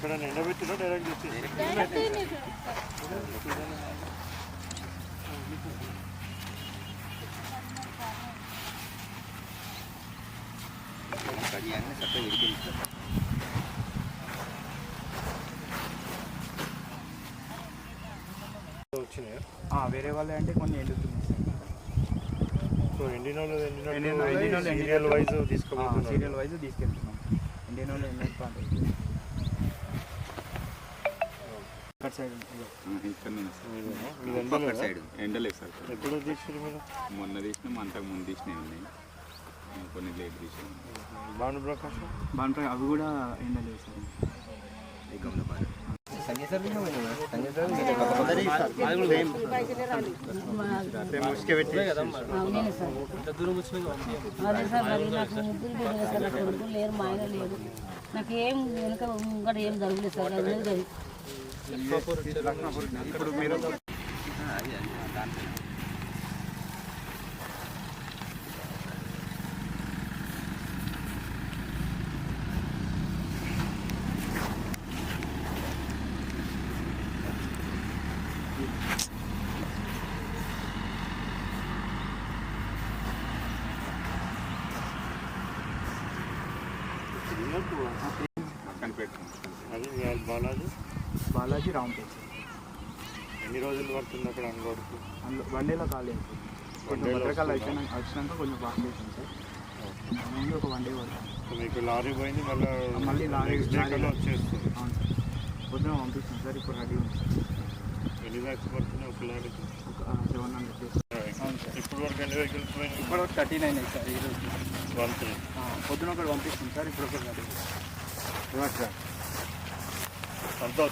ఎక్కడ ఎండబెట్టినా డైరెక్ట్ వచ్చినాయి? వేరే వాళ్ళే అంటే కొన్ని ఎండుతున్నాయి సో ఎండిన ఎండిన- ఎండిన ఎండిన సీరియల్ వైజ్ తీసుకెళ్తున్నాం. ఇండియన్ వాళ్ళు ఎండ్ అక్కడ సైడ్. ఇక్కడ? సైడ్ ఎండలేదు? సార్. ఎప్పుడు తీసిరు మీరు? మొన్న తీసినాం అంతకు ముందు తీసినవి ఉన్నాయి కొన్ని లేట్ తీసినాం. భాను ప్రకాశం బాగుంటాయి అవి కూడా ఎండలేదు సార్. నాకు ఏం వెనుక ముంగట ఏం జరగలేదు సార్. ఇప్పుడు మీరు పక్కన పెట్టుకున్నాం అది మీ వాళ్ళు బాలాజీ బాలాజీ రాంపేట్ సార్ ఎన్ని రోజులు పడుతుంది అక్కడ అనుకోవడానికి అందులో వన్ డేలో అవుతుంది కొంచెం భద్రకాలు వస్తుందా? వచ్చినాక కొంచెం బాగా చేసాం సార్. ముందు ఒక వన్ డే పడుతుంది. మీకు లారీ పోయింది మళ్ళీ మళ్ళీ లారీ- వచ్చేస్తుంది. అవును సార్. పొద్దున పంపిస్తాం సార్ ఇప్పుడు రెడీ ఉంది సార్. ఎన్ని ల్యాక్స్ పడుతున్నాయి ఒక లారీకి? ఒక సెవెన్ హండ్రెడ్ సార్. ఇప్పుడు వరకు ఎన్ని వెహికల్స్ పోయినాయి? ఇప్పుడు థర్టీ నైన్ సార్ ఈరోజు వన్ త్రీ పొద్దున ఒకటి పంపిస్తాం సార్ ఇప్పుడు ఒకటి రెడీ. అంతా